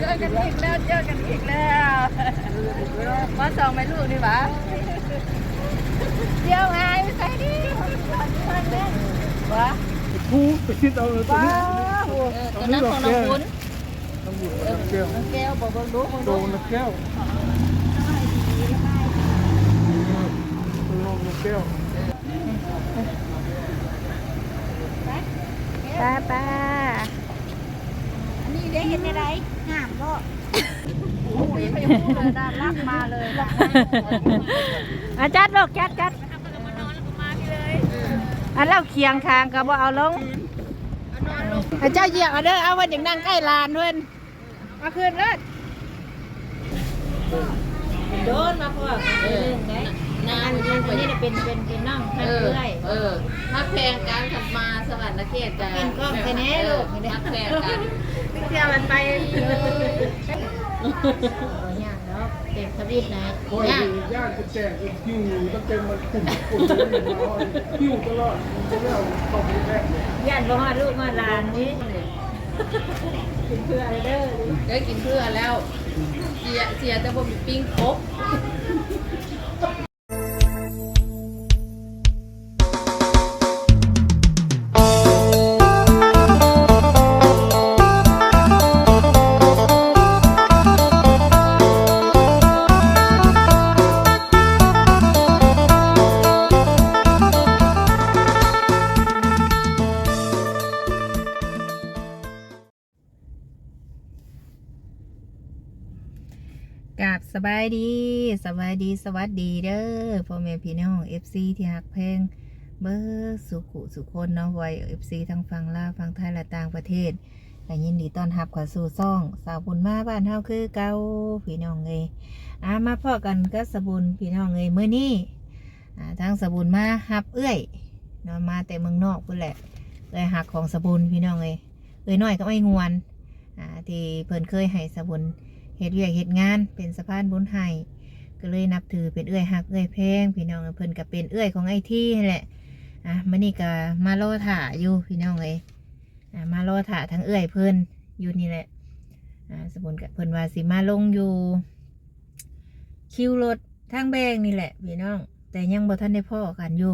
เจอกันอีกแล้วเจอกันอีกแล้วมาสองไม่ลูกนี่หวะเดี๋ยวไงไปใส่ดิวะผู้ไปคิดเอาเลยตัวว้านี้วตัวนั้นของน้องคุณต้องอยู่กับแก้วน้องแก้วบอกว่ารู้ของโดดูนแก้วลงแก้วป้าป้าอันนี้ได้เห็นอะไรงาม ก็โอ้ยไม่พูดเลยนะรักมาเลยนะอาจัดลูกจัดจัดอันเราเคียงคางก็บ่เอาลงอาเจ้าเหยียบเอาเด้อเอาไว้อย่างนั่งใกล้ลานด้วยเอาคืนเลยโดนมาพวกเออนานอันนี้เป็นเป็นเป็นน่องทัเออเรื่อยเออถ้าแพงกันขับมาสวรรค์เขตกันเป็นกล้องแค่นี้ลูกถ้าแพงกัน เที่ยวมันไปย่างแล้วเต็มทวีตนะคอยย่างย่างจะแจกคิวตั้งแต่มันกลุ่มกลุ่มเลยมาคิวตลอดจะไม่เอาเข้าไปแรกเลยย่านบ่ฮอดลูกฮอดหลานนี่กินเพื่ออะไรเด้อได้กินเพื่อแล้วเสียเสียแต่ผมปิ้งครบายดีสบายดีสวัสดีเด้อพ่อแม่พี่น้อง FC ที่หักแพลงเบอร์สุขุสุคนเนาะไว้ FC ทั้งฝั่งลาวฝั่งไทยและต่างประเทศก็ยินดีต้อนรับเข้าสู่ซ่อง สาวบุญมาบ้านเฮาคือเก่าพี่น้องเอยอ่ามาพ่อกันก็สบุญพี่น้องเอยมื้อนี้อ่าทางสบุญมาฮับเอื้อยเนาะมาแต่เมืองนอกพุ่นแหละเอื้อยหักของสบุญพี่น้องเอยเอ้ยน้อยก็ไม่งวนอ่าที่เพิ่นเคยให้สบุญ เฮ็ดเวียกเฮ็ดงาน เป็นสะพานบุญให้ก็เลยนับถือเป็นเอื้อยหักเอื้อยแพงพี่น้องเพิ่นก็เป็นเอื้อยของไอ้ที่นั่แหละอะมื้อนี้ก็มารอถ่าอยู่พี่น้องเอ้ยอะมารอถ่าทั้งเอื้อยเพิ่นอยู่นี่แหละอ่าสมุนกับเพิ่นว่าสิมาลงอยู่ คิวรถทางแบงนี่แหละพี่น้อง แต่ยังบ่ทันได้พ่อกันอยู่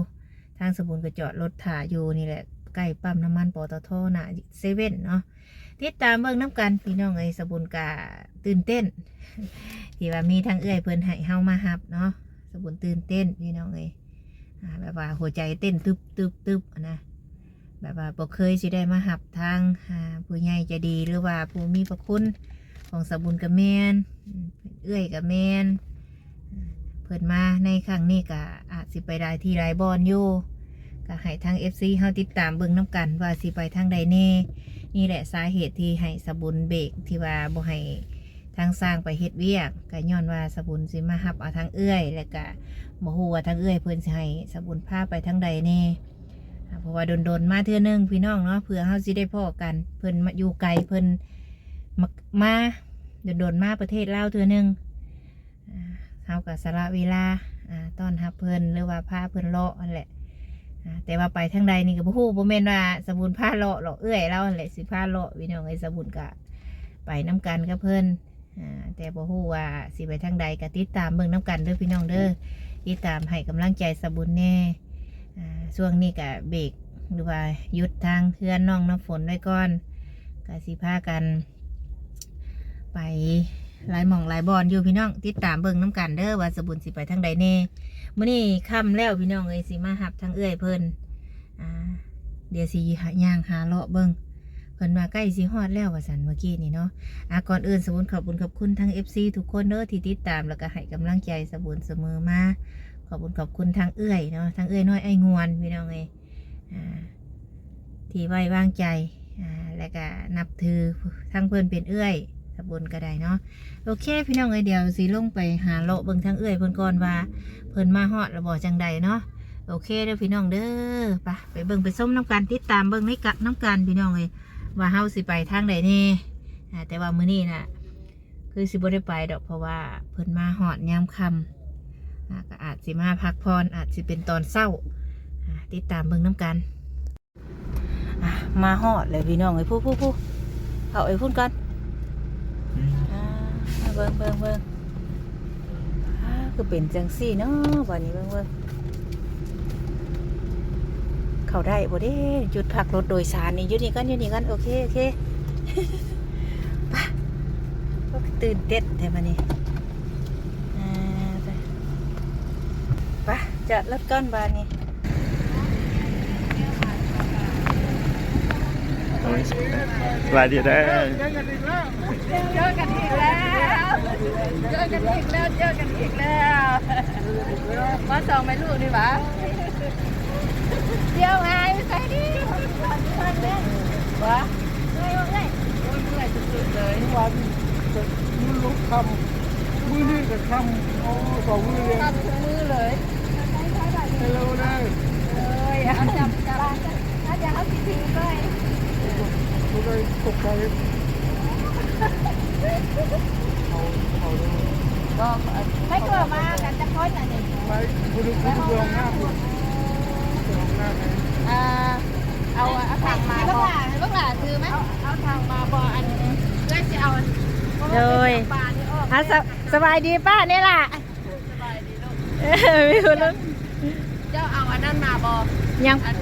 ทางสมุนก็จอดรถถ่าอยู่นี่แหละใกล้ปั๊มน้ำมันปตทน่ะเซเว่นเนาะ ติดตามเบิ่งน้ำกันพี่น้องเอ้ยสบุญกาตื่นเต้น ที่ว่ามีทางเอื้อยเพิ่นให้เฮามาฮับเนาะสบุญตื่นเต้นพี่น้องเอ้ยอ่าแบบว่าหัวใจเต้นตึบตึบตึบนะแบบว่าบ่เคยสิได้มาฮับทางผู้ใหญ่จะดีหรือว่าผู้มีพระคุณของสบุญกับแมนเอื้อยกับแมนเพิ่นมาในครั้งนี้ก็อาจสิไปได้ที่หลายบอนอยู่ก็ให้ทาง FC เฮาติดตามเบิ่งน้ำกันว่าสิไปทางใดแน่ นี่แหละสาเหตุที่ให้สบุนเบรกที่ว่าบ่ให้ทางสร้างไปเฮ็ดเวียกก็ย้อนว่าสบุนสิมาหับเอาทางเอื้อย แล้วก็บ่ฮู้ว่าทางเอื้อยเพิ่นสิให้สบุนพาไปทางใดแน่เพราะว่าโดนๆมาเทื่อนึงพี่น้องเนาะเพื่อเฮาสิได้พ้อกันเพิ่นมาอยู่ไกลเพิ่นมามาโดนๆมาประเทศลาวเทื่อนึงอ่าเฮาก็สละเวลาอ่าต้อนรับเพิ่นหรือว่าพาเพิ่นเลาะนั่นแหละ แต่ว่าไปทางใดนี่ก็บ่ฮู้บ่แม่นว่าสมุนผ้าเลาะหรอกเอื้อยเราแหละสิผ้าเลาะพี่น้องไอ้สมุนก็ไปน้กันกับเพิ่นอ่าแต่บ่ฮู้ว่าสิไปทางใดก็ติดตามเบิ่งน้กันเด้อพี่น้องเด้อติดตามให้กำลังใจสบุญแน่ช่วงนี้ก็เบรกหรือว่าหยุดทางเพื่อนน้องน้ำฝนไว้ก่อนก็สิพากัน ไปหลายหม่องหลายบอนอยู่พี่น้องติดตามเบิ่งน้กันเด้อว่าสบุญสิไปทางใดแน่ มื่อนี้ค่ำแล้วพี่น้องเอ้ยสิมาหับทางเอื้อยเพิ่นอ่าเดี๋ยวสิหาย่างหาเลาะเบิ่งเพิ่นมาใกล้สิฮอดแล้วว่าสันเมื่อกี้นี่เนาะอะก่อนอื่นสมุนขอบคุณขอบคุณทั้ง FC ทุกคนเด้อที่ติดตามแล้วก็ให้กำลังใจสมุนเสมอมาขอบคุณขอบคุณทางเอื้อยเนาะทางเอื้อยน้อยไอ้งวนพี่น้องเอ้ยอ่าที่ไว้วางใจอ่าแล้วก็นับถือทั้งเพิ่นเป็นเอื้อย สมุนก็ได้เนาะโอเค พี่น้องเอ้ยเดี๋ยวสิลงไปหาเลเบิ่งทางเอื้อยเพิ่นก่อนว่าเพิ่นมาฮอดระบอจังใดเนาะโอเคเด้อพี่น้องเด้อไปไปเบิ่งไปส้มน้ำกันติดตามเบิ่งในกะน้ำกันพี่น้องเลยว่าเฮาสิไปทางใดนี่แต่ว่ามื้อนี้น่ะ คือสิบ่ได้ไปดอกเพราะว่าเพิ่นมาฮอดยามค่ำก็อาจสิมาพักพรอาจสิเป็นตอนเช้าติดตามเบิ่งน้ำกันมาฮอดเลยพี่น้องเอ้ยผู้ผู้ผู้เอาไอ้พุ่นกัน เบิ่งเบิ่งเบิ่งอ้าคือเป็นจังซี่เนาะบัดนี้เบิ่งเบิ่งเข้าได้บ่เด้หยุดพักรถโดยสารนี่หยุดนี่กันหยุดนี่กันโอเคโอเคไปก็ตื่นเต้นแท้มานี่อ่าไปจอดรถก่อนบานนี้ สวัสดีเด้อเจอกันอีกแล้วเจอกันอีกแล้วเจอกันอีกแล้วมาส่องแม่ลูกนี่หวะเดี๋ยวไงใส่ดิวะเมื่อยเมื่อยเมื่อยสุดๆเลยวันมือลุกคำมือนี่กับคำโอ้สองมือเลยทำทุกมือเลยไปเร็วได้เลยเอาจับจับถ้าจะเอาสีทิ้งเลย ไม่ได้ตกใจเอาเอาเลยก็ไม่กลัวมากกันจะพ้นอันนี้ไปคุณดูคุณดูหน้าคุณดูหน้าไหมอ่าเอาเอาทางมาบอลูกหลานซื้อไหมเอาเอาทางมาบออันเพื่อจะเอาเลยปลานี่ออกอะสสบายดีป้าเนี่ยล่ะสบายดีลูกเออมีคนนั้นเจ้าเอาอันนั้นมาบอยังอัน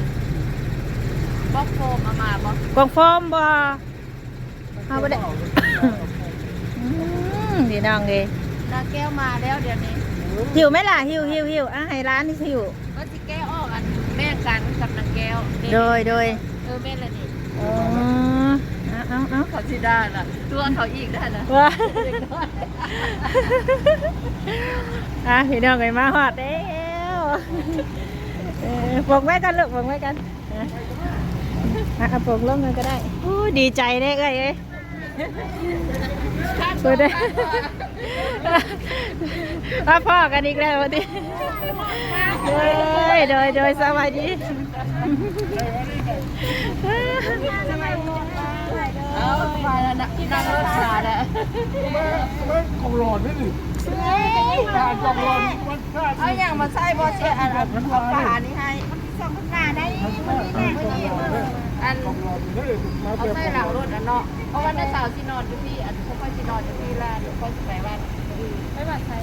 บล็อกโฟมเอามาบอกวงโฟมบ่เอาบ่ได้อืมพี่น้องเอ้ยนาแก้วมาแล้วเดี๋ยวนี้หิวไหมล่ะหิวหิวหิวอะให้ร้านนี่หิวก็จะแก้วออกอันแม่กันกับนางแก้วนี่โดยโดยเออแม่ละนี่อ๋อเอาเอาเอาเขาที่ได้ล่ะตัวเขาอีกได้นะว้าอะพี่น้องเอ้ยมาฮอดแล้วเออปลงไว้กันลูกปลงไว้กัน อะอะเอาปลงลงกันก็ได้อู้ดีใจเด้เอ้ยเอ้ยเปิดได้มาพ่อกันอีกแล้ววันนี้เฮ้ยโดยโดยสวัสดีเอาไปแล้วนะนั่งรถมาแล้วไม่ของหลอดไม่หรือการจองหลอดมันพลาดเอาอย่างมาใส่บอเสียอันอันเอาปลานี่ให้ ส่งปลาได้อันของหลอดไม่เลยมาเอาเปรียบใส่หลังรถอันเนาะเพราะว่าในสาวที่นอนอยู่ที่อันเขาค่อยที่นอนอยู่ที่ร้านเดี๋ยวค่อยไปบ้านไปบ้านใคร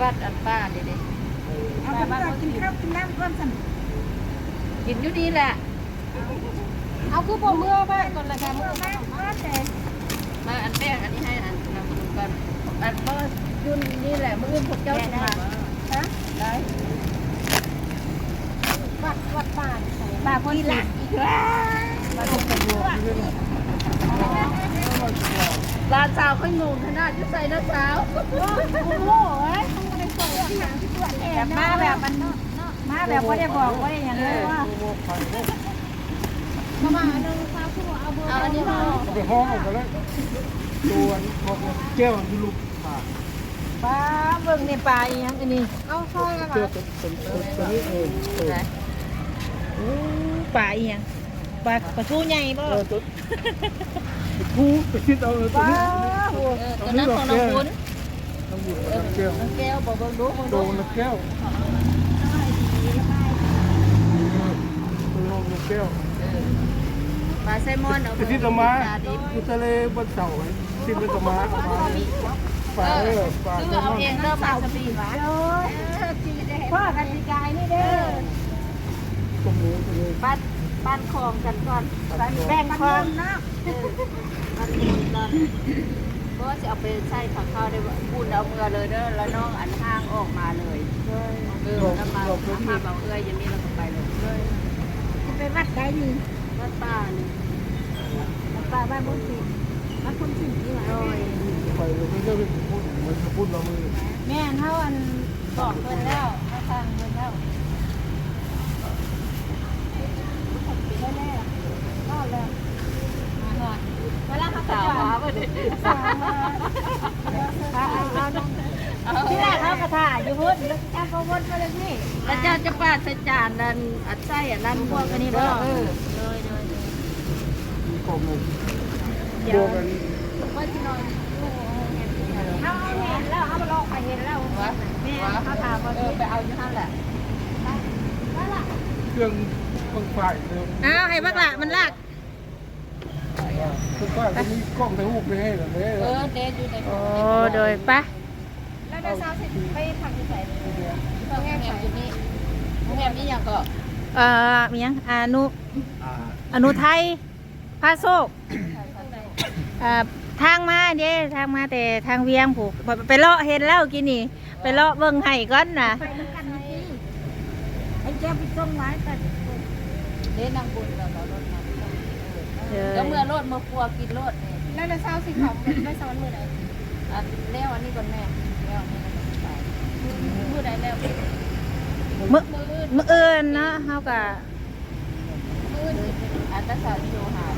บ้านอันป้าเด็ดเอาไปบ้านกินข้าวกินน้ำก่อนสันกินอยู่ดีแหละเอาคือบ่เมื่อไปก่อนละกันมื้อมามาแต่มาอันแป้งอันนี้ให้อันนำดูกันอันก็ยุ่นนี่แหละมื่อพวกเจ้าจะมาฮะได้ วัดวัดบ้านบ้านคนละร้านสาวค่อยงงขนาดจะใส่หน้าสาวโอ้โหได้ส่งที่หางที่ตรวแอบมาแบบมันมาแบบบ่ได้บอกบ่ได้หยังเลยว่าประมาณนึงฟ้าผู้เอาเบอร์เอาอันนี้ห่อเอาไปห้องกไปแล้วตัวของแก้วที่ลูกผ่าปลาเบิ่งในปลาอีหยังอันนี้เอาห่อกันเจอเป็นเป็นตัวนี้เอง อออู้ปลาอีหยังปลาปลาทูใหญ่บ่เออตัวทูไปคิดเอาตัวนี้เออตัวนั้นของน้องบุญต้องอยู่กับแก้วน้องแก้วบอกเบิ่งดูเบิ่งโดดูนแก้วตัวลงแก้วปลาไซมอนเอาไปคิดละมาอยู่ทะเลบนเสาคิดเป็นละมาปลาเออปลาซื้อเอาเองเด้อปลาสปีหวานพ่อกติกายนี่เด้อ ตรงนี้ตรงนี้บ้านบ้านคลองกันก่อนแบ่งคองเนาะบ้านคลองกันก็จะเอาไปใส่ผักข้าวได้บุญเอาเมือเลยเด้อแล้วน้องอันห้างออกมาเลยเออแล้วมาน้ำมาเอาเอ้ยอย่างนี้เราก็ไปเลยจะไปวัดได้นี่วัดป่านี่วัดป่าบ้านบุญศรีวัดคนสินี่หว่าโอ้ยไปเลยไม่เลิกพูดมันจะพูดเรามือแม่นเฮาอันบอกเพิ่นแล้วเฮาทางเพิ่นแล้วได้แล้วก็แล้วมาหอดเวลาเขา สาวมาพอดี สาวมาเอาเอาน้อง ที่แรกเขากระถ่ายอยู่พุ่นแล้วจ้าก็วนมาเลยนี่แล้วเจ้าจะป้าใส่จานนั่นอัดไส้อันนั้นพวกอันนี้บ่เออเลยเลยมีกลมหนึ่งรวมกันว่าที่นอนเขาเห็นแล้วเขามาลองไปเห็นแล้ววะแม่วะเขาถามว่าเออไปเอาอยู่นั่นแหละเครื่องบางฝ่ายเดิมอ้าวให้บักละมันลาก คุณป้าจะมีกล้องถ่ายรูปไปให้เหรอเนี่ยเออเดนอยู่ในโอ้โดยปะแล้วเดี๋ยวเช้าสิไปผักที่ใส่โรงแรมอยู่นี่โรงแรมนี้ยังก็เอ่อมียังอนุอนุไทยพาโซกทางมาเด้ทางมาแต่ทางเวียงผูกไปเลาะเห็นแล้วกินนี่ ไปเลาะเบิ่งไห้ก่อนนะไปกันไอ้แก้วไปส่งไว้แต่เดนนางบุญเรา เรารถมาเออแล้วเมื่อรถมาปัวกินรถนี่แล้วเดี๋ยวเช้าสิเขาไม่สอนมือไหนอันแล้วอันนี้ก่อนแม่แล้วอันนี้ใส่มือใดแล้วมื้อมืออื่นมื้ออื่นเนาะเฮาก็มืออื่นอันตราสาวโชว์หาเ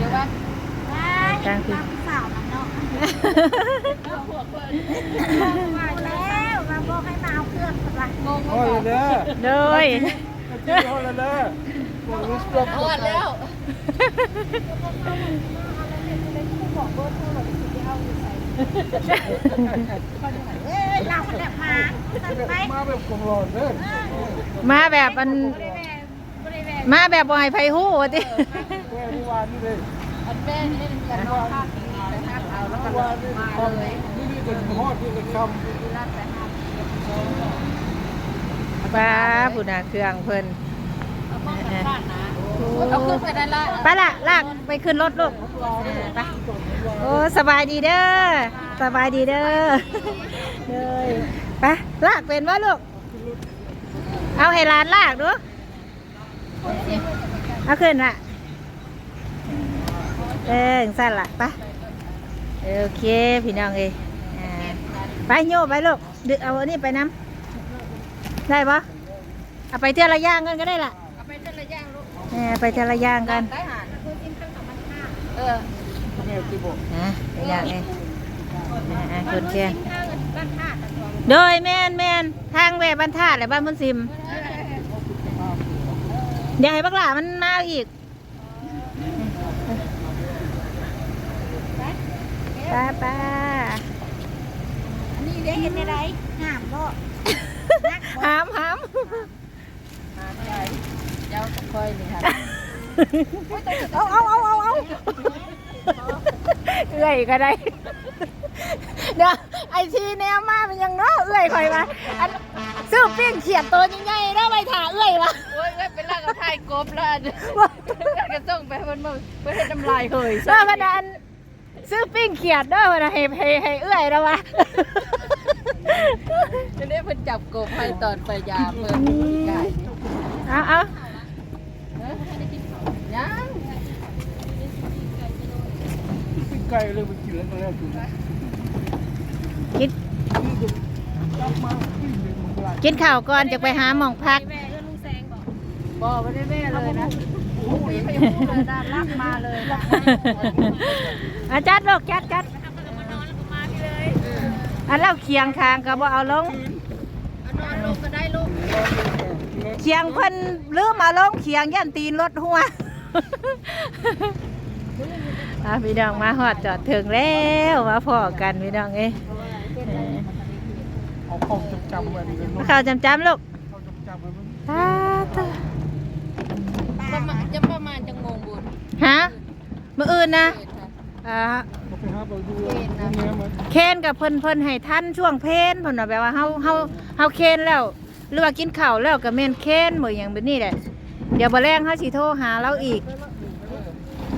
ดี๋ยวว่าทางคือสาวมันเนาะเอาพวกเพิ่นว่าแล้วมาบอกให้มาเอาเครื่องสักละงงโอ้ยเด้อโดยจริงๆโอ้ยเด้อบอกรู้สึกหอดแล้วเอ้ยเราแบบมาตัดไปมาแบบกองร้อนเด้อมาแบบมันบริเวณบริเวณมาแบบบ่ให้ไผฮู้ว่าติแม่ที่วานนี่เลยอันแม่นี่มันจะนอนภาพจริงๆไปภาพเอาแล้วก็วานนี่มาความเลยนี่นี่เป็นฮอดนี่เป็นคที่ร้านไปภาพป้าผู้น่ะเครื่องเพิ่นเอาพวกกันบ้านนะเอาขึ้นไปได้ละไปละลากไปขึ้นรถลูกไปโอ้สบายดีเด้อสบายดีเด้อเลยไปลากเป็นวะลูก เอาให้หลานลากดูเอาขึ้นละเออจั่งสั้นละไปโอเคพี่น้องเอยอ่าไปโยไปลูกดึกเอาอันนี้ไปน้ำ ได้ปะเอาไปเที่ยวระย่างกันก็ได้ล่ะเอาไปแต่ละอย่างลูกเออไปเที่ยวระย่างกันได้หารเออำแม่ที่บอกนะไปอย่างนี้อ่าคนแก่บ้านท่าตะทองโดยแม่นแม่นทางแวะบ้านธาตุและบ้านพุนซิมเดี๋ยวให้บักหลามันมาอีกป้าป้าอันนี้เด็กเห็นอะไรงามก็ หามหามมาใจเจ้าก็ค่อยนี่ค่ะเอาเอาเอาเอาเอาเอื่อยก็ได้เดี๋ยวไอทีแนวมาเป็นยังเนาะเอื่อยคอยมาอันซื้อปิ้งเขียดตัวใหญ่ๆแล้วไปถ่าเอื่อยวะโอ้ยเอ้ยเป็นลากกับไทยกบแล้วอันกระส่งไปมันมาเพื่อให้น้ำลายเฮยเออพนันซื้อปิ้งเขียดเด้อพนันให้ให้ให้เอื้อยแล้ววะ จะได้เพิ่นจับกบให้ตอนไปยาเพิ่นไก่เอาเอายังปิ้งไก่เลยไปกินแล้วตอนแรกคุณกินคิดกินข้าวก่อนจะไปหาหมองพักบอกไม่ได้แม่เลยนะโอ้ยไม่พูดเลยนะรักมาเลยนะอาจัดลูกจัดจัด อันแล้วเคียงคางก็บ่เอาลงนอนลงก็ได้ลูกเคียงเพิ่นลืมเอาลงเคียงยันตีนรถหัวอะพี่น้องมาหอดจอดถึงแล้วมาพอกันพี่น้องเอ้ยเอาเข้าจำๆไว้เลยมาเข้าวจำจำๆลูกเข้าจำๆไว้มันตาตาประมาณจะประมาณจังโมงบุญฮะมืออื่นนะอ่า เอาไปหาไปดูเนี้ยมันเคนกับเพิ่นเพิ่นให้ท่านช่วงเพลนเพิ่นว่าแบบว่าเฮาเฮาเฮาเคนแล้ว หรือว่ากินข้าวแล้วก็แม่นเคนบ่หยังแบบนี้แหละเดี๋ยวบ่แรงเฮาสิโทรหาเราอีก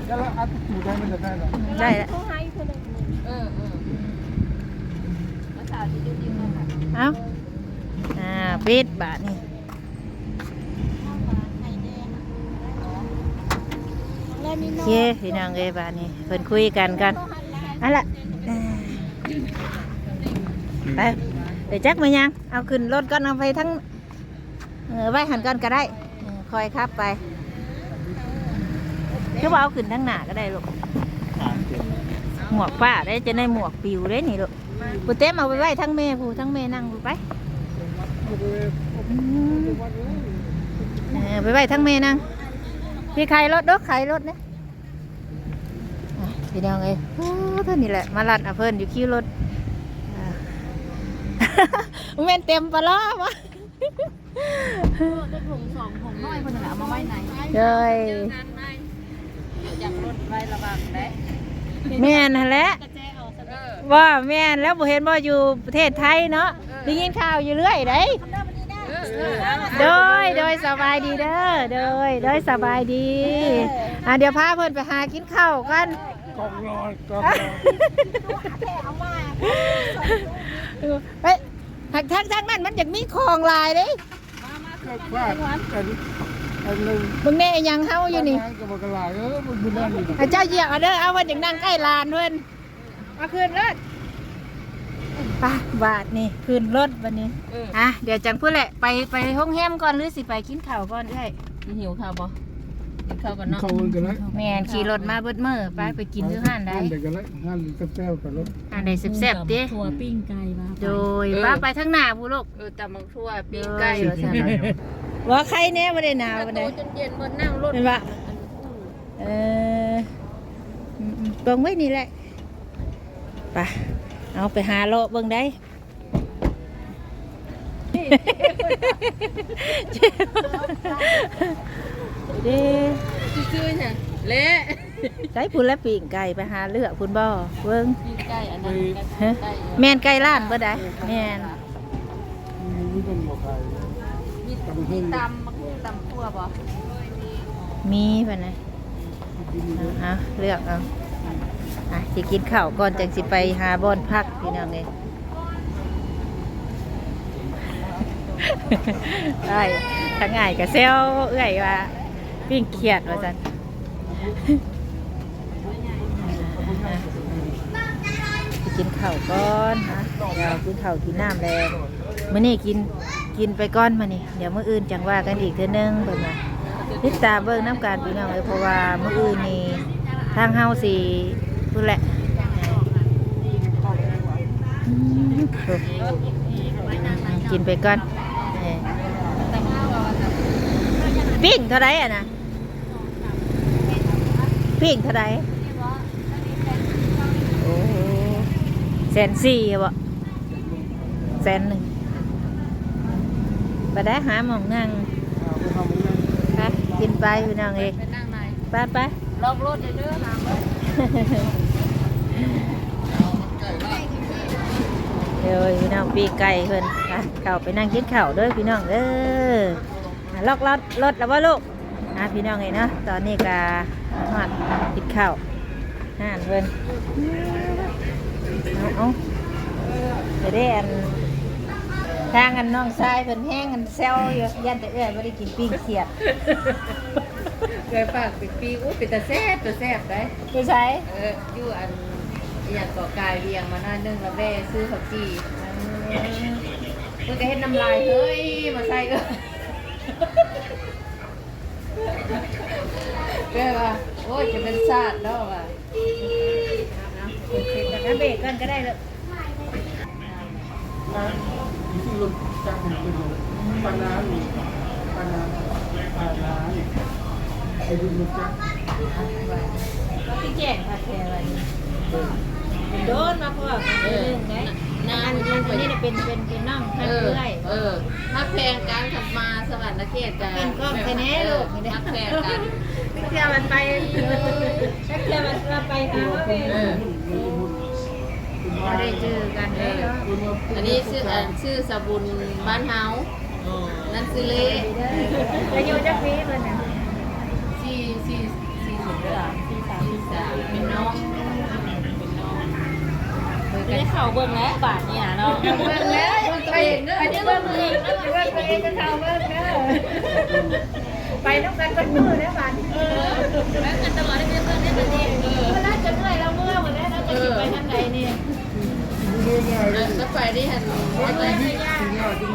แล้วอัดถูได้มันจะได้หรอได้แล้วเขาให้คนหนึ่งเออเออภาษาที่ดีๆมาค่ะเอ้าอ่าปิดบาทนี่แล้วมีโอน้อเคพี่น้องเอ้ยบาทนี้เพิ่นคุยกันกันเอันละอ่าไปเดี๋ยวจักมายัง เอาขึ้นรถก่อนเอาไปทั้งเออไว้หันก่อนก็ได้เออคอยครับไปคือว่าเอาขึ้นทั้งหน้าก็ได้ลูกหมวกป้าได้จะได้หมวกปิวได้นี่ลูกปูเต้มเอาไปไว้ทั้งแม่ผู้ทั้งแม่นั่งผู้ไปอืมเออไปไว้ทั้งแม่นั่งพี่ใครรถเด้อใครรถเนี่ยอะ พี่น้องเอ้ยโอ้เท่านี้แหละ มาลัดเอาเพิ่นอยู่คิวรถอ่าแม่นเต็มปะล้อวะจะถุงสองถุงน้อยคนหนึ่งเอามาไว้ไหนโดยเจอกันไหมอยากรถไประวังได้แม่นหั่นแหละกระแจเอาซะเออว่าแม่นแล้วบ่เห็นบ่อยู่ประเทศไทยเนาะได้ยินข่าวอยู่เรื่อยเด้เออเออเอาโดยโดยสบายดีเด้อโดยโดยสบายดี อะเดี๋ยวพาเพิ่นไปหากินข้าวกันก องนอนกองนอนเฮ้ยหักทางทางนั้นมันอยากมีของหลายเด้ก็พลาดอันอันหนึงมึงแน่ยังเฮาอยู่นี่ทางกับบักกะลาเออมันบุญนั่นนี่ให้เจ้าเหยียบเอาเด้อเอาเพิ่นอยากนั่งใกล้ลานเพิ่นมาขึ้นรถไปบาทนี่ขึ้นรถวันนี้เอออะเดี๋ยวจังพูดแหละไปไปห้องแฮมก่อนหรือสิไปกินข้าวก่อนเอ้ยหิวข้าวบ่ กินข้าวกันเนาะ เข้ากันแล้วแม่นขี่รถมาเบิดมื้อไปไปกินอยู่ห้านใดห้านใดกันแล้วห้านกระแซวกันรถห้านใดแซ่บๆติถั่วปิ้งไก่มาโดยป้าไปทางหน้าผู้ลูก เออตำบักทั่วปิ้งไก่ว่าซั่นว่าใครแน่บ่ได้หนาวบ่โตได้จนเย็นบ่นั่งรถเป็นว่า เอออืมๆเบิ่งไว้นี่แหละไปเอาไปหาโลเบิ่งได้ เด้ซื่อๆเนี่ยเละใช้พุ่นและปีงไก่ไปหาเลือกพุ่นบ่เบิ่งปิ้งไก่อันนั้นกันฮะไก่แม่นไก่ล้านบ่ได้แม่นมีต้นบอกใครมีมีตำมักตำทั่วบ่มีเพิ่นน่ะเอาเลือกเอาอะสิกินข้าวก่อนจังสิไปหาบ่อนพักพี่น้องเอ้ยได้ทั้งง่ายกับเซลเอื้อยว่า ปิ้งเขียดว่าจันไปกินข้าวก่อนฮะเดี๋ยวกินข้าวกินน้ำแล้วมื้อนี้กินกินไปก่อนมื้อนี้เดี๋ยวมื้ออื่นจังว่ากันอีกเทื่อนึงเพิ่นว่าติดตามเบิ่งน้ำการพี่น้องเอ้ยเพราะว่ามื้ออื่นนี่ทางเฮาสิพูดแหละกินไปก่อนปิ้งเท่าไรอะนะ ปิ้งเท่าไรโอ้แสนสี่บ่แสนหนึ่งไปได้หาหมองนั่งไปกินไปพี่น้องเองไปไปลองรถเด้อๆหาเบิ่งเดี๋ยวพี่น้องปีไก่เพิ่นอะเข้าไปนั่งกินข้าวด้วยพี่น้องเออล็อกรถรถแล้วว่าลูก อะพี่น้องเองเนาะตอนนี้ก็ฮอดกินข้าวห่านเพิ่นเอาเอาไปได้อันทางอันน้องชายเพิ่นแห้งอันแซวอยู่ยันแต่เอ้อยบ่ได้กินปิ้งเขียดเคยฝากปิดปีอู้เป็นตาแซ่บตาแซ่บได้ไปใช้เอออยู่อันอหย่างเกาะกายเวียงมาหน้านึ่งแล้วแม่ซื้อข้าวจี่เพิ่นก็เฮ็ดน้ำลายเฮ้ยมาใส่เออ เด้อว่าโอ้ยจะเป็นชาติแล้วว่ะเสร็จแล้วเบรกกันก็ได้เลยนะนี่คือรถจักรเป็นเป็นปานานี่ปานาปานานี่ไอ้รถจักรที่แจ้งค่ะแค่วันนี้โดนมาเพราะว่าเรื่องไง น้าอันมันอัยุ่นงไปนี้เป็นเป็นเป็นน้องทัเอกอเรื่อยเออถ้าแพงการขับมาสวรรค์เขตกันเป็นกล้องแค่นี้ลูกถ้าแพงกันเที่ยวมันไปเที่ยวมันไปหาว่าเป็นเออ ไม่ได้เจอกันเลยอันนี้ชื่ออันชื่อสบุญบ้านเฮานั่นซื้อเละ จะอยู่จักปีเพิ่นน่ะ ไม่กันได้เข่าเบิ่งแล้วบาทเนี่ยเนาะเบิ่งแล้วตัวเองเด้ออันนี้เบิ่งเองนะเบิ่งตัวเองจะเท่าเบิ่งเด้อไปน้ำกันกันมือนะบ้านเออแม่กันตลอดได้เบิ่งได้เบิ่งเองเออเวลาจะเมื่อยแล้วเมื่อหมดแล้วเราจะไปทางไหนเนี่ยแล้วไปได้หันอะไร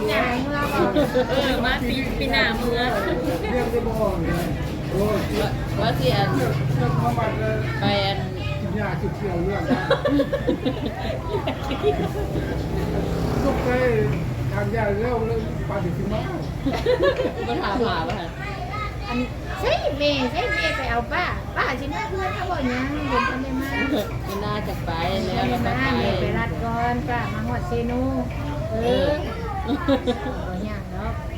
ใหญ่เมื่อก่อนเออมาปีปีหน้าเมื่อเรียกได้บ่เลยโอ้ยว่าสิอันเรื่องความบัดเลยไปอันกิน ยาจุดเกี่ยวเรื่องลูกเคทานยาเร็วเลยปาดิสิมามาถามหาว่าอันใช่เมย์ใช่เมย์ไปเอาป้าป้าชิมาเพื่อนเขาบอกยังเห็นกันได้มากไม่น่าจะไปแล้ววเราก็มาไปรัดก่อนป้ามาหอดเซนูเออ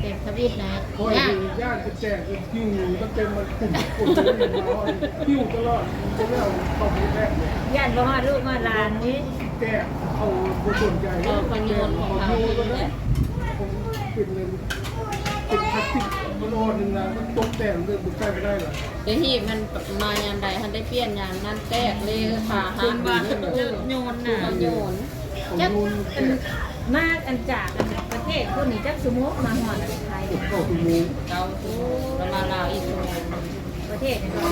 บ่ยากเนาะเต็มทวิตนะคอยดูย่านจะแจกคิวตั้งแต่มันกลุ่มคนที่มาคิวตลอดจะไม่เอาเข้าไปแรกเลยย่านบ่ฮอดลูกฮอดหลานนี่แจกเอาบุญใหญ่ผมเป็นเลยเป็นพลาสติกมันอ่อนนึงนะมันตกแต่งเรื่องบุญใช้ไม่ได้หรอเดี๋ยวหีบมันมายามใดทันได้เปลี่ยนยามนั้นแตกเลยขาหักโยนน่ะโยนของจักมูลอันมากอันจากอันประ เทศคนนี้จักสมุกมาฮอดอันไทยเข้าถึงมูเราเรามาลาวอีกคนประเทศนี่ก็อ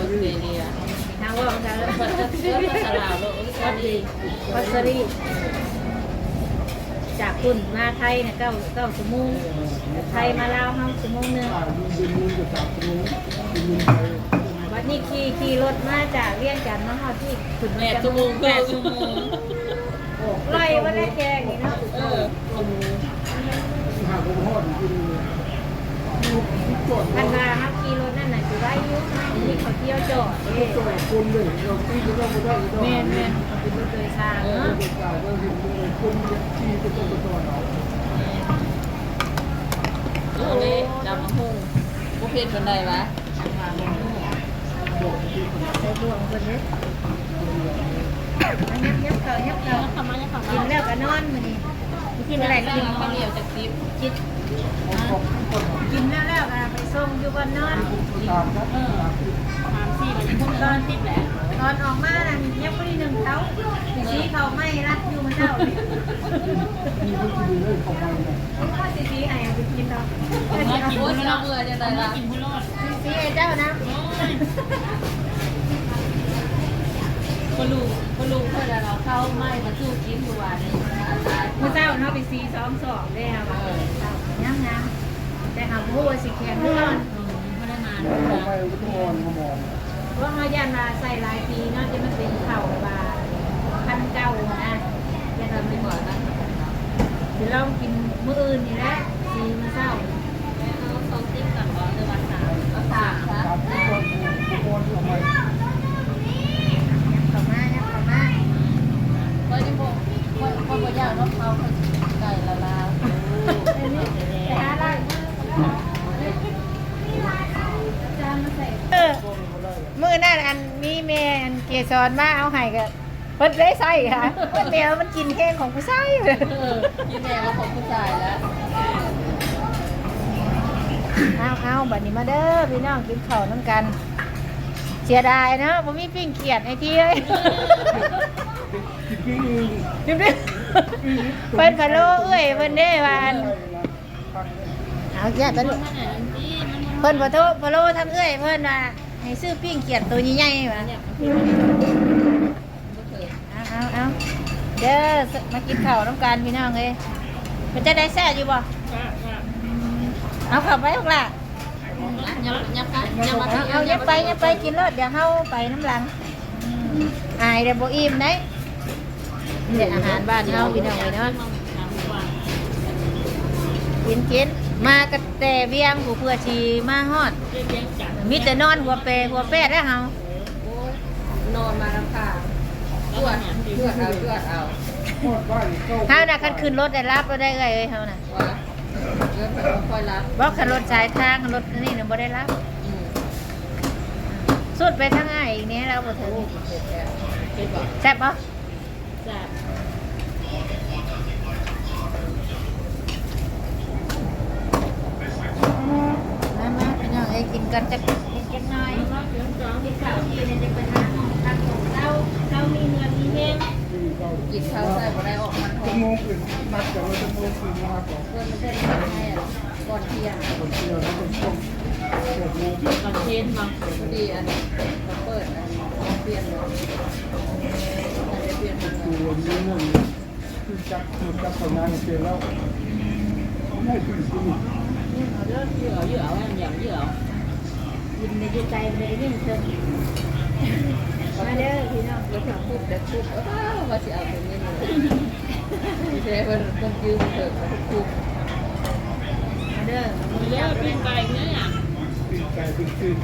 อสเตรเลียทางว่าทางเปิดเสื้อภาษาลาวแล้วก็ดีพัสรีจากคุณมาไทยเนี่ยเก้าเก้าสมุกไทยมาลาวเฮาสมุกนึงอ่าเป็นมูลกับสมมูลเป็นมูลไทยวันนี้ขี่ขี่รถมาจากเรียนจันทน์มาฮอดที่ขุนแปดชั่วโมงแปดชั่วโมง ไล่วันแรกแกงนี่เนาะเออหาผมหอดพันมาครับขี่รถนั่นน่ะคือไว้ยุ่งนี่เขาเที่ยวจอดเด้จอดคนเลยเราตีก็ต้องไม่ได้แม่แม่เขาเป็นรถโดยสารเนาะคนที่จะต้องไปจอดเราโอ้เลยดำมะฮุ่งบุเพศคนใดวะบอกที่คนใส่บ่วงคนนี้ ยับยับเขายับเขาทำไมยังทำกินแล้วก็นอนมื้อนี้กินอะไรกินข้าวเหนียวจากคลิปกินของของคนกินแล้วแล้วก็ไปส่งอยู่บนนอนตามนะสามสี่มันตอนติดแหละตอนออกมานั่นยับได้หนึ่งเขาสีเขาไม่รัดอยู่มันเจ้านี่มีคนกินเลยของมันเนี่ยว่าสิสีให้เอาไปกินดอกมากินพุ่งแล้วเบื่อจะได้ละกินพุ่งรอดสิสีให้เจ้านะ ปลูกปลูกเพื่อเราเข้าไม่มาสู้กินหัวนี่อาจารย์มื้อเจ้าเนาะไปสีซ้อมสอบได้ค่ะว่ายังงามแต่หาบ่ว่าสิแข็งนอนไม่ได้มาทำไมก็ต้องมองมองเพราะเขาย่านมาใส่ลายปีเนาะจะมันเป็นเข่าบาพันเก่านะอย่าทำไปก่อนนะเดี๋ยวเรากินมื้ออื่นนี่แหละสีมื้อเช้าเอาสองติ๊กก่อนก่อนเดือนวันสามเอาสามครับตามทุกคนทุกคนทำไม เข้ามาเนี่ยเข้ามา ก็ที่ บอกว่าว่าบ่อยาเขาไก่ละลาหาลายจานมาใส่เออมือนั่นอันมีแม่อันเกสรมาเอาให้ก็เพิ่นได้ใส่ค่ะเพิ่นแนวมันกินแห้งของผู้ชายเออยี่แม่ว่าของผู้ชายแล้วเอาเอาบัดนี้มาเด้อพี่น้องกินข้าวน้ำกัน เสียดายเนาะผมมีปิ้งเขียดไอ้ที่เอ้ย กินกินเดี๋ยวๆเพิ่นพะโล้เอ้ยเพิ่นเด้วาอันเอาแย่ตะลุเพิ่นพะโทพะโล้ทำเอ้ยเพิ่นว่าให้ซื้อปิ้งเขียดตัวใหญ่ๆว่าเอาเอาเอาเด้อมากินข้าวน้ำกันพี่น้องเอ้ยเพิ่นจะได้แซ่อยู่บ่เอาเข้าไปพวกล่ะยับยับกันยับมาเอาเอาอย่าไปอย่าไปกินรถเดี๋ยวเฮาไปน้ำหลังอายเดี๋ยวบ่อิ่มได้ เดี๋ยวอาหารบ้านเฮาพี่น้องเอ้ยเนาะกินกินมากันแต่เวียงผู้เพื่อชีมาฮอดมีแต่นอนหัวเปหัวแปดแล้วเฮานอนมาลำคาตรวจตรวจเอาตรวจเอาทอดบ้านเข้าเฮาน่ะคันขึ้นรถได้รับบ่ได้เอ้ยเอ้ยเฮาน่ะว่าเรื่องแบบคอยรับบ่คันรถสายทางรถนี่น่ะบ่ได้รับสุดไปทางอ้ายอีกนี้เราบ่ถึงคิดบอกแซ่บบ่แซ่บมามาพี่น้องเอ้ยกินกันจักกินจักหน่อยกินข้าวที่เนี่ยจะไปหาของทางของเราเรามีเงินมีแฮงกินข้าวใส่บ่ได้ออกมันชั่วโมงอื่นนัดกันว่าชั่วโมงอื่นมาก่อนเพื่อนมันจะได้ให้ก่อนเที่ยงคนเที่ยวแล้วคนช่วงหกโมงตอนเช้นมาพอดีอันนี้เปิดอันนี้เปลี่ยนเลย จะเปลี่ยนเป็นดูวันนี้เรื่องคือจับคือจับคนงานเปลี่ยนแล้วไม่ถึงที่นี่เยอะเยอะเยอะอย่างเยอะกินในใจมันได้ยิ่งเติมมาเด้อพี่น้องแล้วถึงคุบเด็กคุบอ้าวว่าสิเอาตรงนี้เลยไม่ใช่ว่าต้องยืมเถอะคุบมาเด้อเยอะเป็นไก่เนี่ยปีนไก่ปีนขึ้น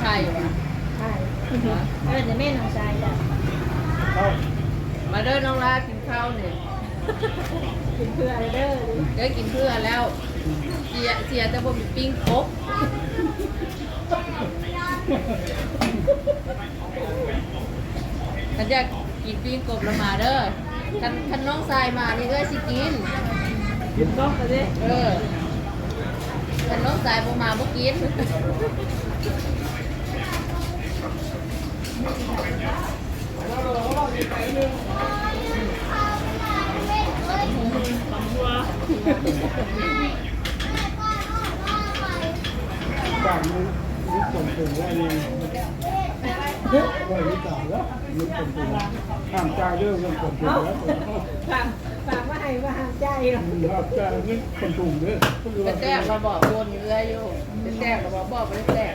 ไข่ว่ะใช่เออจะแม่น้องชายจ้ะเข้า มาเด้อน้องลากินข้าวเนี่ยมกินเพื่อเด้อเด้อกินเพื่อแล้วเสียเสียแต่บ่มีปิ้งครบคันอยากกินปิ้งกบแล้วมาเด้อคันคันน้องทรายมานี่เอ้ยสิกินกินก็ไปดิเออคันน้องทรายบ่มาบ่กิน จากนี้นี่ส่งถึงว่านี่เฮ้ยว่านี่ต่างแล้วนี่ส่งถึงห้ามใจเรื่องเงินส่งถึงแล้วฝากฝากว่าให้ว่าห้ามใจหรอกห้ามใจ่ายเงินส่งถึงเด้อแต่แตกเราบอกวนอยู่เลยอยู่แต่แตกเราบอกบอกไปแตก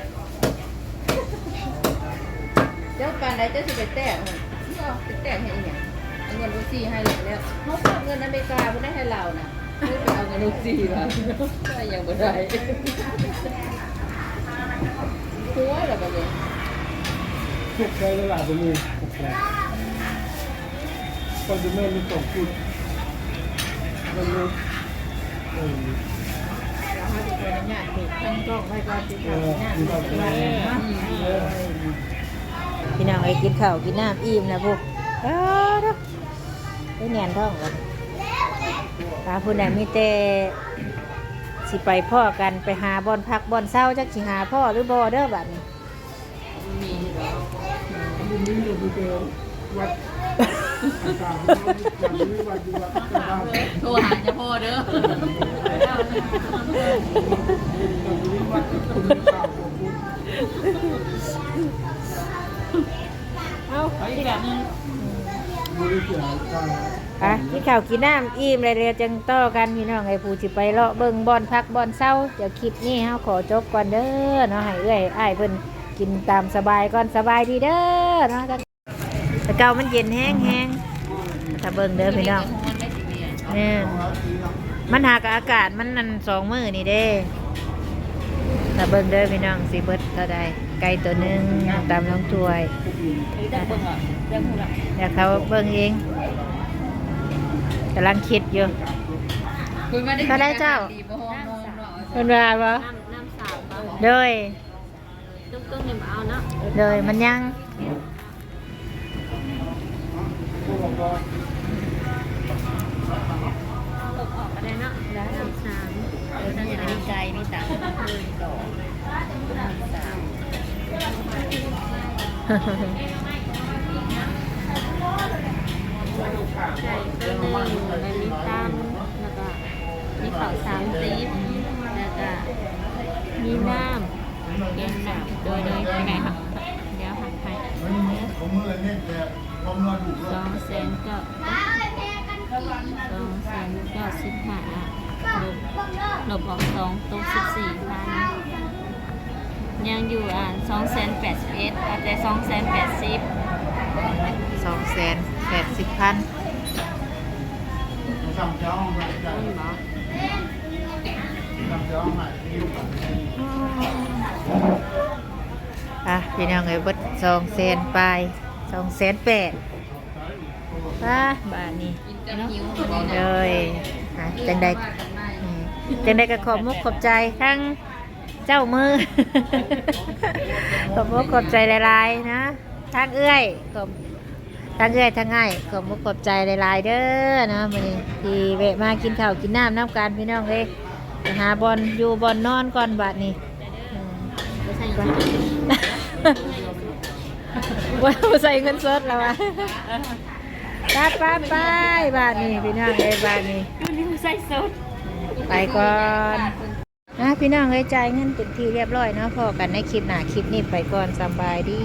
เจ้าปานใดเจ้าสิไปแตก เรอเอาไปแตกให้อีหยังเอาเงินลูกซีให้เราแล้วเขาฝากเงินอเมริกาไม่ได้ให้เรานะไม่ไปเอาเงินลูกซีมาก็ยังบ่ได้หัวเหรอแบบนี้ทุกใช้หลายตัวนี้ทุกใช้คนจะไม่มีส่งคุณมันรู้เออเราให้ทุกคนเนี่ยถูกทั้งกล้องไว้ก่อนสิเอค่ะอมีความเนเออ พี่น้องไอ้กินข้าวกินน้ำอิ่มแล้วพวกเออเด้อได้แหนนท้องแล้วตาพูดน่ะมีแต่สิไปพ่อกันไปหาบอนพักบอนเศร้าจักสิหาพ่อหรือบ่เด้อบัดนี้มีเหรออันนี้อยู่ที่เจอวัดต่างๆวัดนี้วัดอยู่วัดต่างๆโทรหาเจ้าพ่อเด้อ เอาที่แบบบริจาคการอะกินข้าวกินน้ำอิ่มเลยเรียจังต่อกันพี่น้องไอ้ผู้สิไปเลาะเบิ่งบอนพักบอนเศร้าเดี๋ยวคลิปนี้เฮาขอจบก่อนเด้อเนาะให้เอื้อยอ้ายเพิ่นกินตามสบายก่อนสบายดีเด้อเนาะแต่เก่ามันเย็นแห้งๆถ้าเบิ่งเด้อพี่น้องเนี่ยมันหากบอากาศมันนั่นสองมือนี่เด้ถ้าเบิ่งเด้อพี่น้องสิเบิดเท่าใด ไก่ตัวหนึ่งตามน้องถ้วยเบิ่งอะได้หูละเดี๋ยวเขาเบิ่งเองกำลังคิดอยู่คุยมาได้ก็ได้เจ้าเนาะเป็นว่าบ่น้ำน้ำสาวบ่โดยตุ้งตุ้งเนี่ยมาเอานาะโดยมันยังตกออกก็ได้เนาะน้ำสามเออนั่นอย่าง ไกลนี่ต่างเลยดอกน้ำสาวไก่ตัวหนึ่งแล้วมีตั้มแล้วก็มีข้าวสามซีฟแล้วก็มีน้ำเย็นน้ำโดยโดยยังไงครับเดี๋ยวหักให้สองแสนเก้าสองแสนเก้าสิบห้าลบลบออกสองตกสิบสี่พัน ยังอยู่อ่าสองแสนแปดสิบเอ็ดอาจจะสองแสนแปดสิบสองแสนแปดสิบพันต้นหมออะพี่น้องเอ้ยเบิดสองแสนปลายสองแสนแปดป้าบาทนี้กินแต่หิวมันนี่เลนะยอะจังใดอืมจังใดก็ขอบมุกขอบใจทั้ง เจ้ามือ ขอบมุกขอบใจหลายๆนะทั้งเอื้อยขอบทั้งเอื้อยทั้งง่ายขอบมุกขอบใจหลายๆเด้อนะมื้อนี้ที่แวะมากินข้าวกินน้ำน้ำกันพี่น้องเอ้ยไปหาบอลอยู่บอลนอนก่อนบัดนี้อืมไม่ใช่อย่างนี้ว่าใส่เงินสดแล้ววะป้าป้าไปบ้านนี้พี่น้องเอ้ยบ้านนี้นี่ไม่ใช่สดไปก่อน นะพี่น้องเอ้ยจ่ายเงินเต็มที่เรียบร้อยเนาะพอกันในคลิปหน้าคลิปนี้ไปก่อนสบายดี